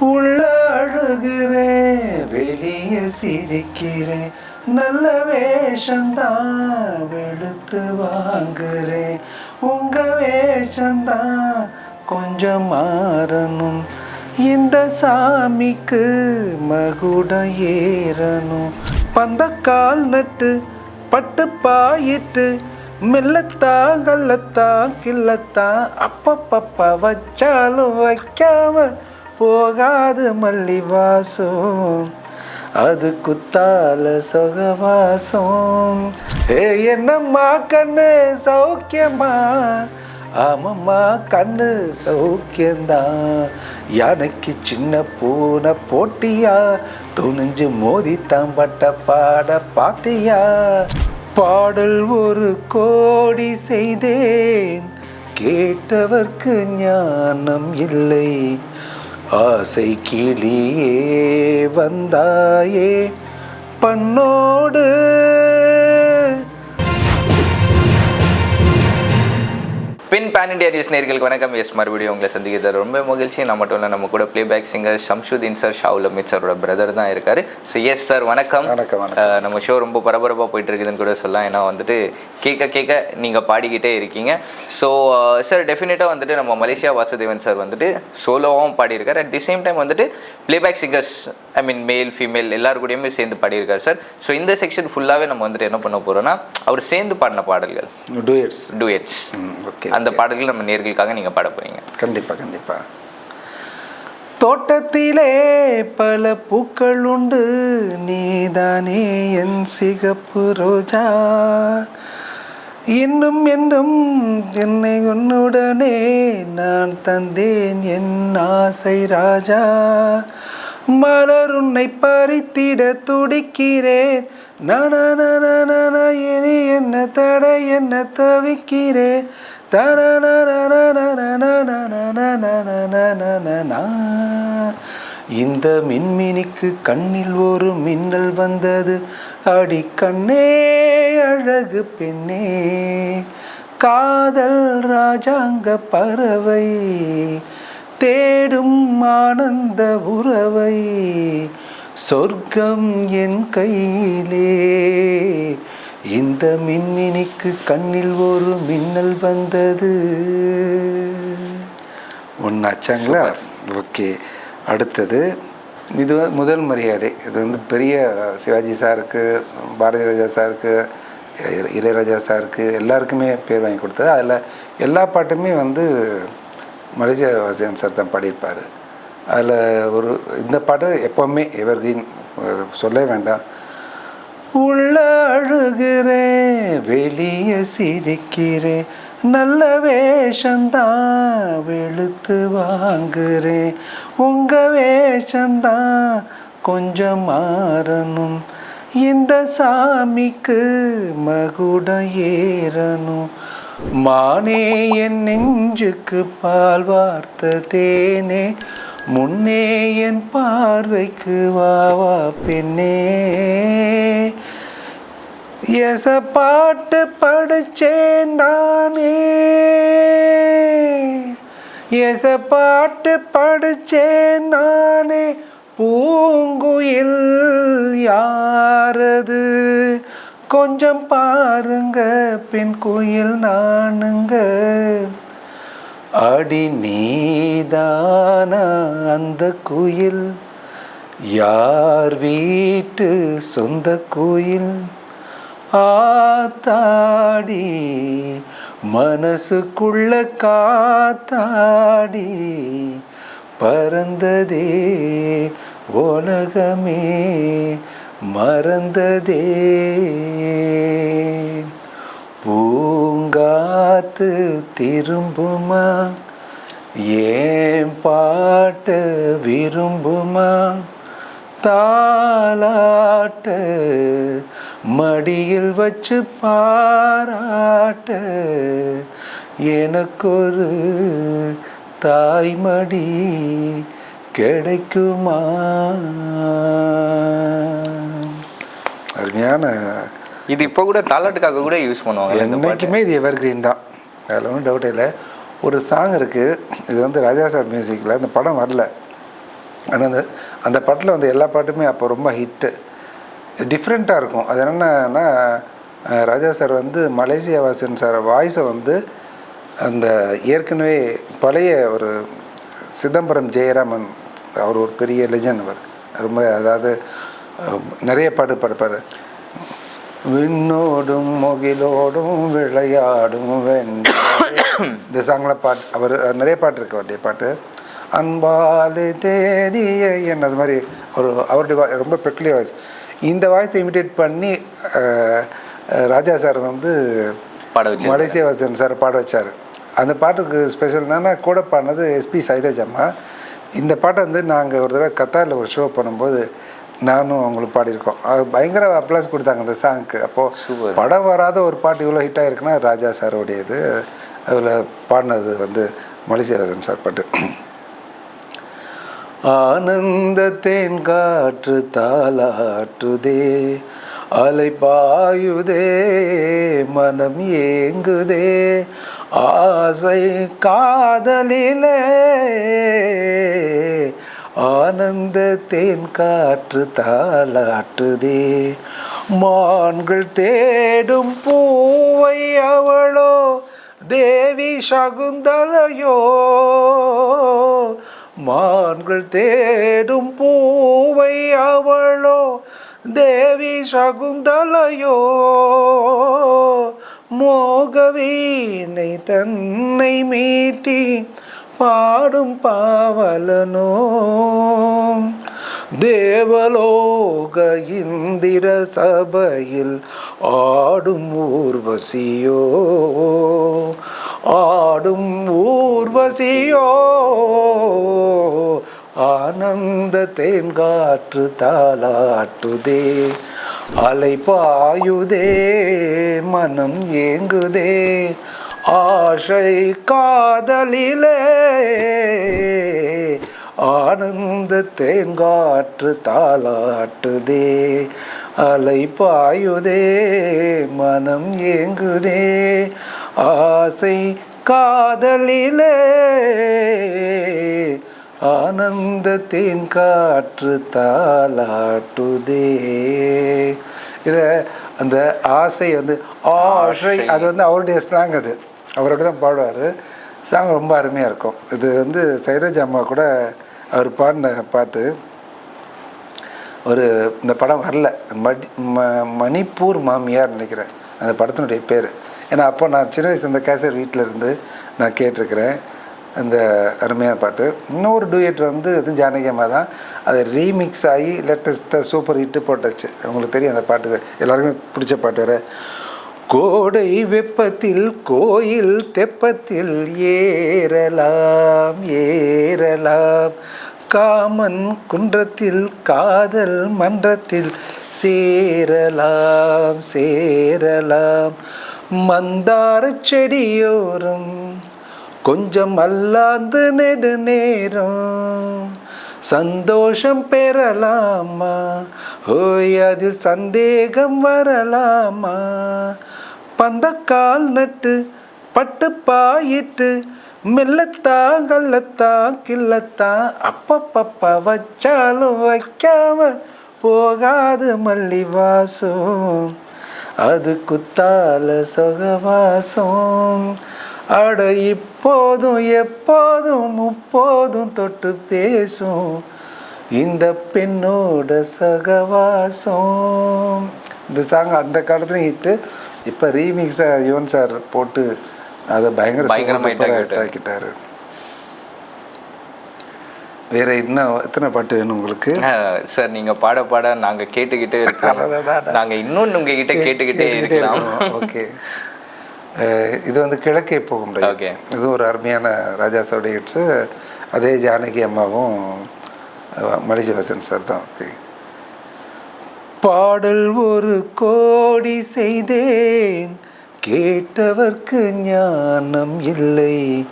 உள்ளாடுகிறேன் வெளியே சிரிக்கிறேன் நல்ல வேஷந்தான் எடுத்து வாங்குறேன். உங்க வேஷந்தான் கொஞ்சம் மாறணும். இந்த சாமிக்கு மகுடம் ஏறணும். பந்தக்கால் நட்டு பட்டு பாயிட்டு மெல்லத்தா கல்லத்தா கில்லத்தா அப்பப்பப்பா வச்சாலும் வைக்காம போகாது மல்லி வாசம் அது குத்தால சொகவாசம். ஏ என்னம்மா கண்ணு சௌக்கியமா? ஆமம்மா கண்ணு சௌக்கியந்தான் யானைக்கு சின்ன பூனை போட்டியா? துணிஞ்சு மோதித்தான் பட்ட பாட பாத்தியா? பாடல் ஒரு கோடி செய்தேன். கேட்டவர்க்கு ஞானம் இல்லை. ஆசை கிளியே வந்தாயே பண்ணோடு பேன் இண்டியா நியூஸ் நேர்களுக்கு வணக்கம். எஸ் மறுபடியும் உங்களை சந்திக்கிறது ரொம்ப மகிழ்ச்சி. நான் மட்டும் இல்லை நம்ம கூட playback singer Shamshuddin sir Shaul Amit சாரோட பிரதர் தான் இருக்கார். ஸோ எஸ் சார் வணக்கம். வணக்கம் நம்ம ஷோ ரொம்ப பரபரப்பாக போயிட்டு இருக்குதுன்னு கூட சொல்லலாம். ஏன்னா வந்துட்டு கேட்க கேட்க நீங்கள் பாடிக்கிட்டே இருக்கீங்க. ஸோ சார் டெஃபினட்டாக வந்துட்டு நம்ம மலேசியா வாசுதேவன் சார் வந்துட்டு சோலோவாகவும் பாடியிருக்கார். அட் தி சேம் டைம் வந்துட்டு playback singers I mean male female எல்லாரு கூடயுமே சேர்ந்து பாடியிருக்காரு சார் ஸோ இந்த செக்ஷன் ஃபுல்லாகவே நம்ம வந்துட்டு என்ன பண்ண போகிறோம்னா அவர் சேர்ந்து பாடின பாடல்கள். டூயட்ஸ் டூயட்ஸ் அந்த பாடல் பாடல்கள் நம்ம நேர்களுக்காக நீங்கள் பாட போகிறீங்க கண்டிப்பாக கண்டிப்பாக தோட்டத்திலே பல பூக்கள் உண்டு. நீதானே என் சிகப்பு ரோஜா. இன்னும் என்னும் என்னை உன்னுடனே நான் தந்தேன் என் ஆசை ராஜா. மலர் உன்னை பறித்திட துடிக்கிறேன். நானா என்ன தடை என்ன தவிக்கிறேன். இந்த மின்மினிக்கு கண்ணில் ஒரு மின்னல் வந்தது அடி கண்ணே அழகு பெண்ணே காதல் ராஜாங்க பறவை தேடும் ஆனந்த உறவை சொர்க்கம் என் கையிலே இந்த மின்மினிக்கு கண்ணில் ஒரு மின்னல் வந்தது. ஒன்றாச்சாங்களா ஓகே. அடுத்தது இது முதல் மரியாதை. இது வந்து பெரிய சிவாஜி சாருக்கு பாரதி ராஜா சாருக்கு இளையராஜா சாருக்கு எல்லாருக்குமே பேர் வாங்கி கொடுத்தது. அதில் எல்லா பாட்டுமே வந்து மலேசியா வாசியன் சார் தான் பாடியிருப்பார். அதில் ஒரு இந்த பாட்டு எப்போவுமே எவர்கிரீன் சொல்ல வேண்டாம். உள்ள அழுகிறேன் சிரிக்கிறே சிரிக்கிறேன் நல்ல வேஷந்தான் வெளுத்து வாங்குறேன் உங்க வேஷந்தான் கொஞ்சம் மாறணும் இந்த சாமிக்கு மகுடம் ஏறணும். மானே என் நெஞ்சுக்கு பால் வார்த்த தேனே முன்னே என் பார்வைக்கு வா வா பெண்ணே. எச பாட்டு படிச்சேன் நானே. எச பாட்டு படிச்சேன் நானே. பூங்குயில் யாரது? கொஞ்சம் பாருங்க பெண் குயில் நானுங்க. அடி நீதானா அந்த குயில்? யார் வீட்டு சொந்த குயில்? ஆத்தாடி மனசுக்குள்ள காத்தாடி பறந்ததே உலகமே மறந்ததே. பூங்காத்து திரும்புமா? ஏன் பாட்டு விரும்புமா? தாலாட்டு மடியில் வச்சு பாராட்ட எனக்கொரு தாய்மடி கிடைக்குமா? அருமையான இது இப்போ கூட தாலாட்டுக்காக கூட யூஸ் பண்ணுவாங்க இந்த என்னைக்குமே இது எவர் கிரீன் தான். அதில் ஒன்றும் டவுட் இல்லை. ஒரு சாங் இருக்குது இது வந்து ராஜா சார் மியூசிக்கில் அந்த படம் வரல. ஆனால் அந்த அந்த படத்தில் வந்து எல்லா பாட்டுமே அப்போ ரொம்ப ஹிட்டு டிஃப்ரெண்ட்டாக இருக்கும். அது என்னென்னா ராஜா சார் வந்து மலேசியா வாசன் சார் வாய்ஸை வந்து அந்த ஏற்கனவே பழைய ஒரு சிதம்பரம் ஜெயராமன் அவர் ஒரு பெரிய லெஜண்ட் அவர் ரொம்ப அதாவது நிறைய பாட்டு பாடுப்பார். விண்ணோடும் முகிலோடும் விளையாடும் இந்த சாங்கில் பாட்டு அவர் நிறைய பாட்டு இருக்கு அவருடைய பாட்டு. அன்பாலு தேடிய என் அது மாதிரி ஒரு அவருடைய ரொம்ப பெக்லியர் வாய்ஸ் இந்த வாய்ஸை இமிடேட் பண்ணி ராஜா சார் வந்து பாட மலேசியா வாசன் சார் பாட வச்சார். அந்த பாட்டுக்கு ஸ்பெஷல் என்னன்னா கூட பாடினது எஸ்பி சைலஜ் அம்மா. இந்த பாட்டை வந்து நாங்கள் ஒரு தடவை கத்தாரில் ஒரு ஷோ பண்ணும்போது நானும் அவங்களுக்கு பாடியிருக்கோம். அது பயங்கர அப்ளாஸ் கொடுத்தாங்க அந்த சாங்க்கு. அப்போது படம் வராத ஒரு பாட்டு இவ்வளோ ஹிட் ஆயிருக்குன்னா ராஜா சாரோடையது. அதில் பாடினது வந்து மலேசியா வாசன் சார் பாட்டு. ஆனந்த தேன் காற்று தாலாட்டுதே அலை பாயுதே மனம் ஏங்குதே ஆசை காதலிலே ஆனந்த தேன் காற்று தாளாட்டுதே. மான்கள் தேடும் பூவை அவளோ தேவி சகுந்தலையோ. மான்கள் தேடும் பூவை அவளோ தேவி சகுந்தலையோ. மோகவீனை தன்னை மீட்டி பாடும் பாவலனோ தேவலோக இந்திர சபையில் ஆடும் ஊர்வசியோ. ஆடும் ஊர்வசியோ. ஆனந்த தேன்காற்று தாளாட்டுதே. அலை பாயுதே மனம் ஏங்குதே. ஆசை காதலிலே ஆனந்த தேங்காற்று தாலாட்டுதே அலை பாயுதே மனம் ஏங்குதே. ஆசை காதலிலே ஆனந்த தேன்காற்று தாலாட்டுதே இதில் அந்த ஆசை வந்து ஆசை அது வந்து அவருடைய ஸ்லாங் அது. அவரோட தான் பாடுவார். சாங் ரொம்ப அருமையாக இருக்கும். இது வந்து சைரஜ் அம்மா கூட அவர் பாடின பார்த்து ஒரு இந்த படம் வரல. மடி ம மணிப்பூர் மாமியார் நினைக்கிறேன். அந்த படத்தினுடைய பேர். ஏன்னா அப்போ நான் சின்ன வயசு இந்த கேசட் வீட்டில் இருந்து நான் கேட்டிருக்கிறேன். அந்த அருமையான பாட்டு. இன்னொரு டூயட் வந்து இது ஜானகி அம்மா தான். அது ரீமிக்ஸ் ஆகி லேட்டஸ்ட்டாக சூப்பர் ஹிட்டு போட்டாச்சு. உங்களுக்கு தெரியும் அந்த பாட்டு. எல்லாருமே பிடிச்ச பாட்டு வேறு. கோடை வெப்பத்தில் கோயில் தெப்பத்தில் ஏறலாம் ஏறலாம். காமன் குன்றத்தில் காதல் மன்றத்தில் சேரலாம் சேரலாம். மந்தார செடியோரம் கொஞ்சம் அல்லாந்து நெடு நேரம். சந்தோஷம் பெறலாமா? ஓய் அதில் சந்தேகம் வரலாமா? பந்தக்கால் நட்டு பட்டு பாயிட்டு மெல்லத்தான் கல்லத்தான் கில்லத்தான் அப்பப்பப்ப வச்சாலும் வைக்காம போகாது மல்லி வாசம் அது குத்தால சொகவாசம். அட இப்போதும் எப்போதும் முப்போதும் தொட்டு பேசும். இந்த பெண்ணோட சகவாசம். இந்த சாங் அந்த காலத்துலையும் ஹிட்டு இப்போ ரீமிக்ஸாக யுவன் சார் போட்டு அதை பயங்கர பயங்கரமா hit ஆக்கிட்டாரு. ஆக்கிட்டாரு. வேற இன்னும் எத்தனை பாட்டு வேணும் உங்களுக்கு? சார் நீங்க பாட பாட நாங்க கேட்டுக்கிட்டே இருக்கோம் அடடடடா. நாங்க இன்னும் உங்ககிட்ட கேட்டுக்கிட்டே இருக்கலாம். ஓகே. இது வந்து கிழக்கே போகும் ரயில். Okay. இது ஒரு அருமையான ராஜா சாருடைய ஹிட்ஸு அதே ஜானகி அம்மாவும் அஹ், மலிஜவாசன் சார் தான். ஓகே. பாடல் ஒரு கோடி செய்தேன். கேட்டவர்க்கு ஞானம் இல்லை.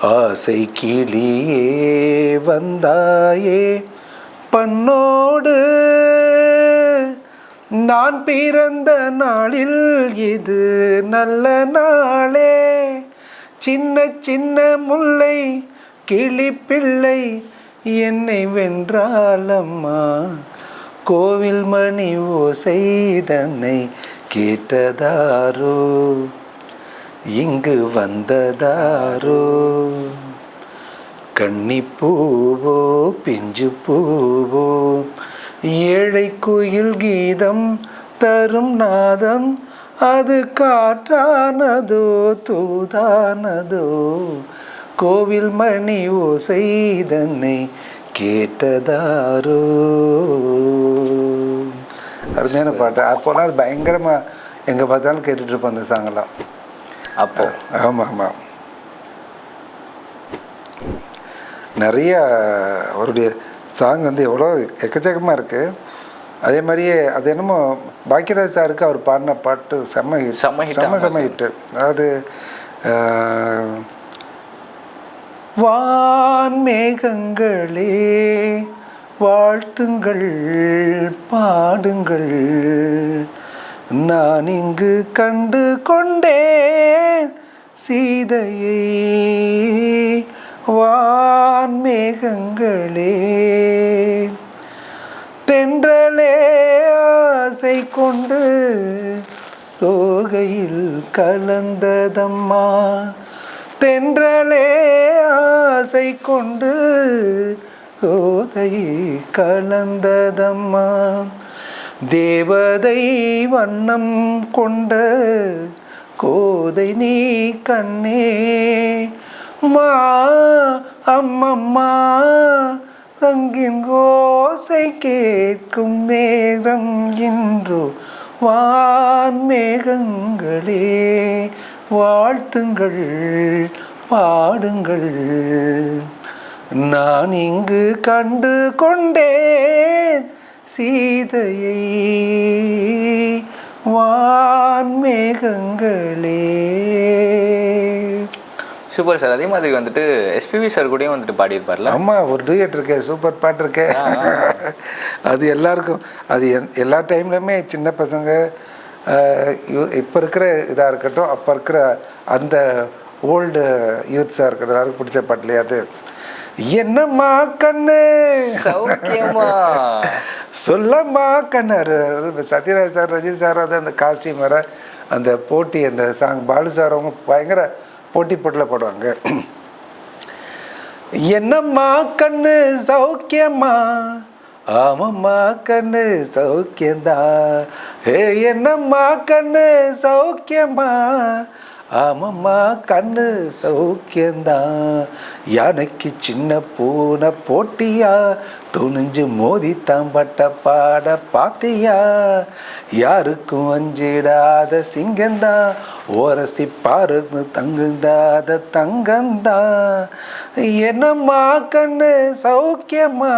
ஆசை கிளியே வந்தாயே. பண்ணோடு நான் பிறந்த நாளில் இது நல்ல நாளே. சின்ன சின்ன முல்லை கிளி பிள்ளை என்னை வென்றாலம்மா கோவில் மணி ஓசை தன்னை கேட்டதாரோ? இங்கு வந்ததாரோ? கன்னிப்பூவோ பிஞ்சு பூவோ ஏழை குயில் கீதம் தரும் நாதம் அது காற்றானதோ தூதானதோ? கோவில் மணி ஓசை தன்னை கேட்டதாரோ? அருமையான பாட்டு. அப்போலாம் அது பயங்கரமாக எங்கே பார்த்தாலும் கேட்டுட்டு இருப்போம் அந்த சாங்கெல்லாம். அப்போ. ஆமாம். ஆமாம் நிறைய அவருடைய சாங் வந்து எவ்வளோ எக்கச்சக்கமாக இருக்குது அதே மாதிரியே அது என்னமோ பாக்கியராஜ் சாருக்கு அவர் பாடின பாட்டு செம்ம. செம்ம செம்ம செம்ம. ஹிட்டு அதாவது ஆஹ், வான் மேகங்களே வாழ்த்துங்கள் பாடுங்கள். நான் இங்கு கண்டு கொண்டேன் சீதையை வான் மேகங்களே தென்றலே ஆசை கொண்டு தோகையில் கலந்ததம்மா தென்றலே ஆசை கொண்டு கோதை கலந்ததம்மா. தேவதை வண்ணம் கொண்ட கோதை நீ கண்ணே. மா அம்மம்மா அங்கின் கோசை கேட்கும் நேரம் இன்றோ வான் மேகங்களே. வாழ்த்துங்கள் பாடுங்கள். நான் இங்கு கண்டு கொண்டேன் சீதையை. வான் மேகங்களே. Super sir. அதே மாதிரி வந்துட்டு எஸ்பிபி சார் கூடயும் வந்துட்டு பாடியிருப்பார்ல? ஆமா ஒரு டூயட் இருக்கே சூப்பர் பாட்டு இருக்கே. அது எல்லாருக்கும் அது எந்- எல்லா டைம்லையுமே சின்ன பசங்க இப்போ இருக்கிற இதாக இருக்கட்டும் அப்போ இருக்கிற அந்த ஓல்டு யூத்ஸாக இருக்கட்டும் எல்லாருக்கும் பிடிச்ச பாட்டுலையே அது? என்னம்மா கண்ணு? சௌக்கியமா. சொல்லம்மா கண்ணாரு அது சத்யராஜ் சார் ரஜினி சார் அது அந்த காஸ்டியூம் வேற அந்த போட்டி அந்த சாங் பாலு சார் அவங்க பயங்கர போட்டி போட்டில் போடுவாங்க. என்னம்மா கண்ணு? சௌக்கியம்மா. ஆமாம்மா கண்ணு சௌக்கியந்தா ஏ என்னம்மா கண்ணு? சௌக்கியம்மா. ஆமம்மா கண்ணு சௌக்கியந்தான் யானைக்கு சின்ன பூனை போட்டியா? துணிஞ்சு மோதி பட்ட பாட பாத்தியா? யாருக்கும் அஞ்சிடாத சிங்கந்தான் ஓரசி பாருன்னு தங்குண்டாத தங்கந்தான் என்னம்மா கண்ணு சௌக்கியம்மா?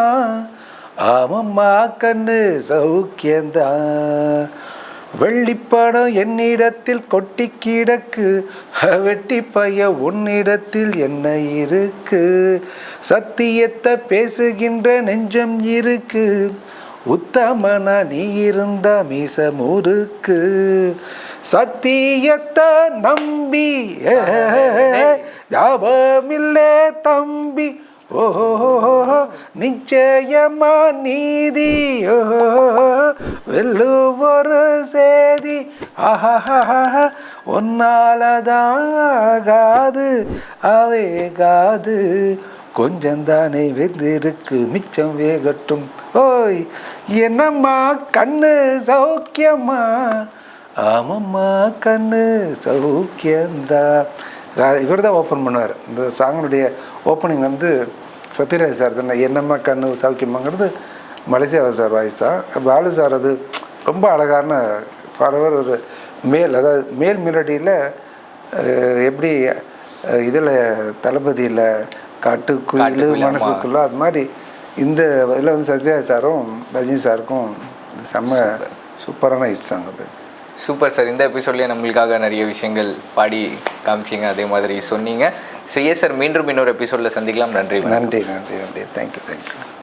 ஆமம்மா கண்ணு சௌக்கியந்தான் வெள்ளிப்படம் என்னிடத்தில் கொட்டி கிடக்கு வெட்டி பைய உன்னிடத்தில் என்ன இருக்கு சத்தியத்தை பேசுகின்ற நெஞ்சம் இருக்கு உத்தமனா நீ இருந்த மீச முறுக்கு சத்தியத்தை நம்பி ஞாபகமில்லே தம்பி ஓஹோ நிச்சயமா நீதி. ஓஹோ வெல்லும் ஒரு சேதி. ஆஹா ஒன்னாலதான் ஆகாது அவேகாது. கொஞ்சந்தானே வெந்திருக்கு மிச்சம் வேகட்டும். ஓய் என்னம்மா கண்ணு சௌக்கியம்மா ஆமம்மா கண்ணு சௌக்கியந்தா. இவர் தான் ஓப்பன் பண்ணுவார். இந்த சாங்கினுடைய ஓப்பனிங் வந்து சத்யராஜ் சார் தானே. என்னம்மா கண்ணு சௌக்கியமாங்கிறது மலேசியா சார் வாய்ஸ் தான். பாலு சார் அது ரொம்ப அழகான பாடவர் ஒரு மேல் அதாவது மேல் மெலடியில் எப்படி இதில் தளபதியில் காட்டுக்குயில், ஆமா. மனசுக்குள்ள அது மாதிரி இந்த இதில் வந்து சத்யராஜ் சாரும் ரஜினி சாருக்கும் செம்ம சூப்பரான ஹிட் சாங் அது. Super sir. இந்த எபிசோட்லேயே நம்மளுக்காக நிறைய விஷயங்கள் பாடி காமிச்சிங்க. அதே மாதிரி சொன்னீங்க. ஸோ ஏ சார் மீண்டும் இன்னொரு எபிசோடில் சந்திக்கலாம். நன்றி நன்றி நன்றி நன்றி. Thank you thank you